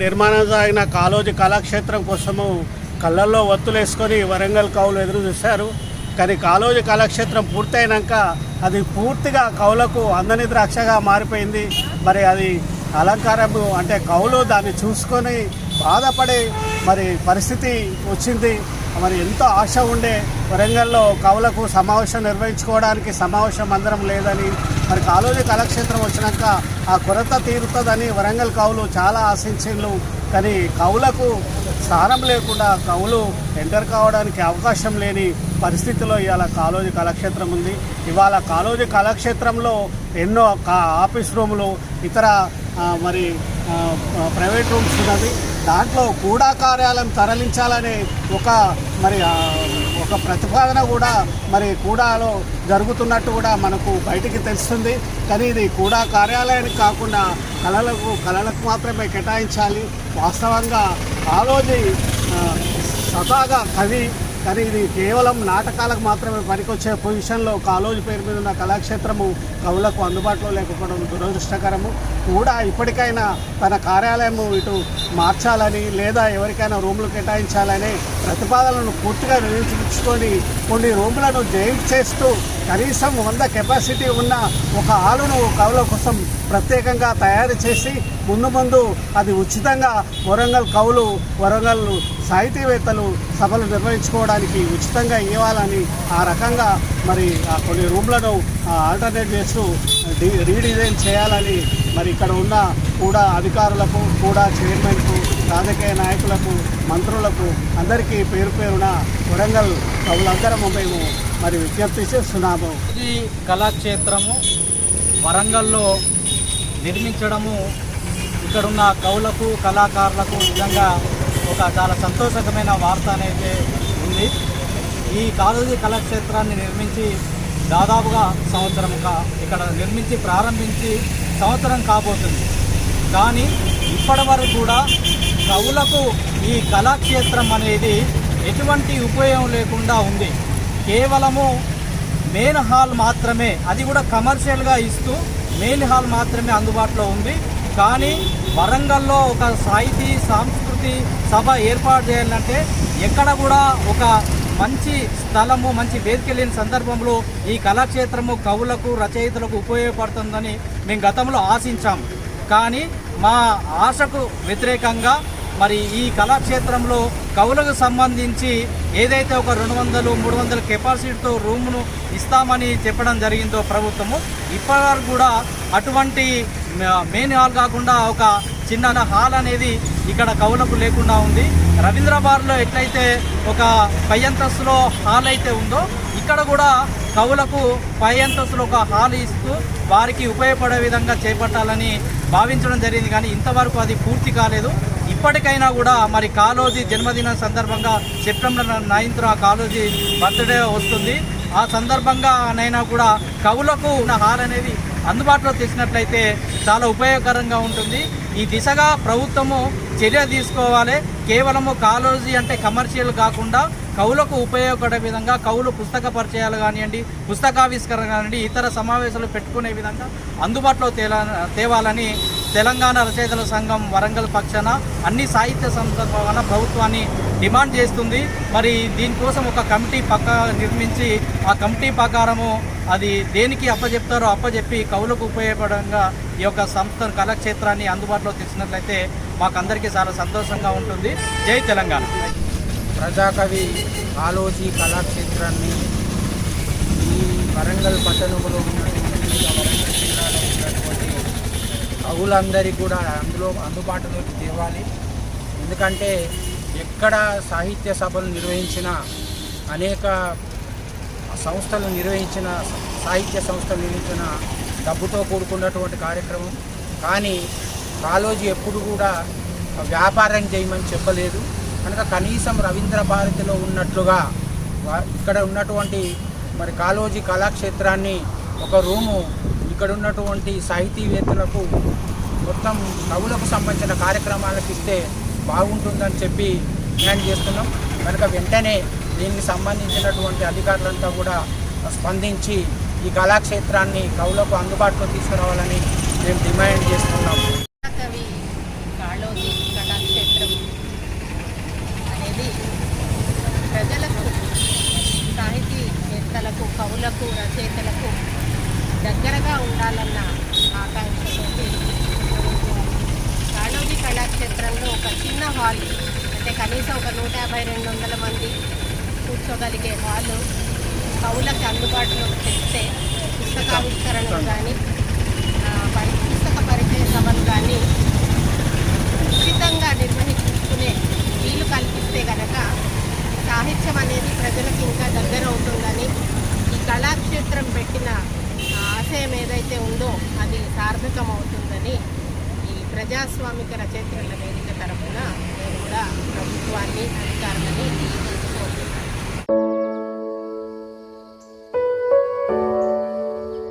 నిర్మాణం సాగిన కాలోజీ కళాక్షేత్రం కోసము కళ్ళల్లో ఒత్తులేసుకొని వరంగల్ కవులు ఎదురు చూశారు. కానీ కాలోజీ కళాక్షేత్రం పూర్తయినాక అది పూర్తిగా కవులకు అందని ద్రాక్షగా మారిపోయింది. మరి అది అలంకారము అంటే కవులు దాన్ని చూసుకొని బాధపడే మరి పరిస్థితి వచ్చింది. మరి ఎంతో ఆశ ఉండే వరంగల్లో కవులకు సమావేశం నిర్వహించుకోవడానికి సమావేశం అందరం లేదని మరి కాలోజీ కళాక్షేత్రం వచ్చినాక ఆ కొరత తీరుతుందని వరంగల్ కవులు చాలా ఆశించిండ్రు కానీ కవులకు స్థానం లేకుండా కవులు ఎంటర్ కావడానికి అవకాశం లేని పరిస్థితిలో ఇవాళ కాలోజీ కళాక్షేత్రం ఉంది. ఇవాళ కాలోజీ కళాక్షేత్రంలో ఎన్నో కా ఆఫీస్ రూములు ఇతర మరి ప్రైవేట్ రూమ్స్ ఉన్నది దాంట్లో కూడా కార్యాలయం తరలించాలనే ఒక మరి ఒక ప్రతిపాదన కూడా మరి కూడాలో జరుగుతున్నట్టు కూడా మనకు బయటికి తెలుస్తుంది. కానీ ఇది కూడా కార్యాలయానికి కాకుండా కళలకు కళలకు మాత్రమే కేటాయించాలి. వాస్తవంగా ఆ రోజు సదాగా కవి కానీ ఇది కేవలం నాటకాలకు మాత్రమే పనికొచ్చే పొజిషన్లో కాలోజీ పేరు మీద ఉన్న కళాక్షేత్రము కవులకు అందుబాటులో లేకపోవడం దురదృష్టకరము. కూడా ఇప్పటికైనా తన కార్యాలయము ఇటు మార్చాలని లేదా ఎవరికైనా రూములు కేటాయించాలని ప్రతిపాదనలను పూర్తిగా నిర్ణయించుకొని కొన్ని రూములను జైట్ చేస్తూ కనీసం వంద కెపాసిటీ ఉన్న ఒక హాలును కవుల కోసం ప్రత్యేకంగా తయారు చేసి ముందు ముందు అది ఉచితంగా వరంగల్ కవులు వరంగల్ సాహితీవేత్తలు సభలు నిర్వహించుకోవడానికి ఉచితంగా ఇవ్వాలని ఆ రకంగా మరి ఆ కొన్ని రూమ్లను ఆల్టర్నేట్ చేస్తూ డి- రీడిజైన్ చేయాలని మరి ఇక్కడ ఉన్న కూడా అధికారులకు కూడా చైర్మన్కు రాజకీయ నాయకులకు మంత్రులకు అందరికీ పేరు పేరున వరంగల్ కవులందరము మేము మరి విజ్ఞప్తి చేస్తున్నాము. ఈ కళాక్షేత్రము. వరంగల్లో నిర్మించడము ఇక్కడున్న కవులకు కళాకారులకు నిజంగా ఒక చాలా సంతోషకరమైన వార్త అనేది ఉంది. ఈ కాలేజీ కళాక్షేత్రాన్ని నిర్మించి దాదాపుగా సంవత్సరంగా ఇక్కడ నిర్మించి ప్రారంభించి సంవత్సరం కాబోతుంది. కానీ ఇప్పటి వరకు కూడా కవులకు ఈ కళాక్షేత్రం అనేది ఎటువంటి ఉపయోగం లేకుండా ఉంది. కేవలము మెయిన్ హాల్ మాత్రమే అది కూడా కమర్షియల్గా ఇస్తూ మెయిన్ హాల్ మాత్రమే అందుబాటులో ఉంది. కానీ వరంగల్లో ఒక సాహితీ సాంస్కృతి సభ ఏర్పాటు చేయాలంటే ఎక్కడ కూడా ఒక మంచి స్థలము మంచి వేదిక లేని సందర్భంలో ఈ కళాక్షేత్రము కవులకు రచయితలకు ఉపయోగపడుతుందని మేము గతంలో ఆశించాము కానీ మా ఆశకు వ్యతిరేకంగా మరి ఈ కళాక్షేత్రంలో కవులకు సంబంధించి ఏదైతే ఒక రెండు వందలు మూడు వందల కెపాసిటీతో రూమును ఇస్తామని చెప్పడం జరిగిందో ప్రభుత్వము ఇప్పటివరకు కూడా అటువంటి మెయిన్ హాల్ కాకుండా ఒక చిన్న హాల్ అనేది ఇక్కడ కవులకు లేకుండా ఉంది. రవీంద్రబార్లో ఎట్లయితే ఒక పై అంతస్తులో హాల్ అయితే ఉందో ఇక్కడ కూడా కవులకు పై అంతస్తులో ఒక హాల్ ఇస్తూ వారికి ఉపయోగపడే విధంగా చేపట్టాలని భావించడం జరిగింది. కానీ ఇంతవరకు అది పూర్తి కాలేదు. ఇప్పటికైనా కూడా మరి కాలోజీ జన్మదిన సందర్భంగా సెప్టెంబర్ నైన్త్ ఆ కాలోజీ బర్త్డే వస్తుంది. ఆ సందర్భంగా నైనా కూడా కవులకు ఉన్న హాల్ అనేది అందుబాటులో తెచ్చినట్లయితే చాలా ఉపయోగకరంగా ఉంటుంది. ఈ దిశగా ప్రభుత్వము చర్య తీసుకోవాలి. కేవలము కాలోజీ అంటే కమర్షియల్ కాకుండా కవులకు ఉపయోగపడే విధంగా కవులు పుస్తక పరిచయాలు కానివ్వండి పుస్తకావిష్కరణ కానివ్వండి ఇతర సమావేశాలు పెట్టుకునే విధంగా అందుబాటులో తేలా తేవాలని తెలంగాణ రచయితల సంఘం వరంగల్ పక్షాన అన్ని సాహిత్య సంస్థల ప్రభుత్వాన్ని డిమాండ్ చేస్తుంది. మరి దీనికోసం ఒక కమిటీ పక్క నిర్మించి ఆ కమిటీ ప్రకారము అది దేనికి అప్పచెప్తారో అప్పచెప్పి కవులకు ఉపయోగపడంగా ఈ యొక్క సంస్థ కళాక్షేత్రాన్ని అందుబాటులో తెచ్చినట్లయితే మాకందరికీ చాలా సంతోషంగా ఉంటుంది. జై తెలంగాణ. ప్రజాకవి ఆలోచి కళాక్షేత్రాన్ని ఈ వరంగల్ పట్టణంలో వరంగల్ జిల్లాలో ఉన్నటువంటి కవులందరికీ కూడా అందులో అందుబాటులోకి తేవాలి. ఎందుకంటే ఎక్కడ సాహిత్య సభలు నిర్వహించిన అనేక సంస్థలు నిర్వహించిన సాహిత్య సంస్థలు నిర్వహించిన డబ్బుతో కూడుకున్నటువంటి కార్యక్రమం. కానీ కాలోజీ ఎప్పుడు కూడా వ్యాపారం చేయమని చెప్పలేదు. కనుక కనీసం రవీంద్ర భారతిలో ఉన్నట్లుగా ఇక్కడ ఉన్నటువంటి మరి కాలోజీ కళాక్షేత్రాన్ని ఒక రూము ఇక్కడ ఉన్నటువంటి సాహితీవేత్తలకు మొత్తం కవులకు సంబంధించిన కార్యక్రమాలకు ఇస్తే బాగుంటుందని చెప్పి డిమాండ్ చేస్తున్నాం. కనుక వెంటనే దీనికి సంబంధించినటువంటి అధికారులంతా కూడా స్పందించి ఈ కళాక్షేత్రాన్ని కవులకు అందుబాటులో తీసుకురావాలని మేము డిమాండ్ చేస్తున్నాం. కళాక్షేత్రం అనేది ప్రజలకు కవులకు రచయితలకు దగ్గరగా ఉండాలన్న ఆకాంక్షతోటి కళాక్షేత్రంలో ఒక చిన్న హాల్. అంటే కనీసం ఒక నూట యాభై రెండు వందల మంది కూర్చోగలిగే హాలు. కవులకు అందుబాటులో తెస్తే పుస్తకావిష్కరణలు కానీ పరి పుస్తక పరిచయ సభలు కానీ ఉచితంగా నిర్వహించుకునే వీలు కల్పిస్తే కనుక సాహిత్యం అనేది ప్రజలకు ఇంకా దగ్గర అవుతుందని ఈ కళాక్షేత్రం పెట్టిన ఆశయం ఏదైతే ఉందో అది సార్థకం అవుతుందని ప్రజాస్వామిక రచయిత్రుల వేదిక తరఫున నేను కూడా ప్రభుత్వాన్ని అధికారులని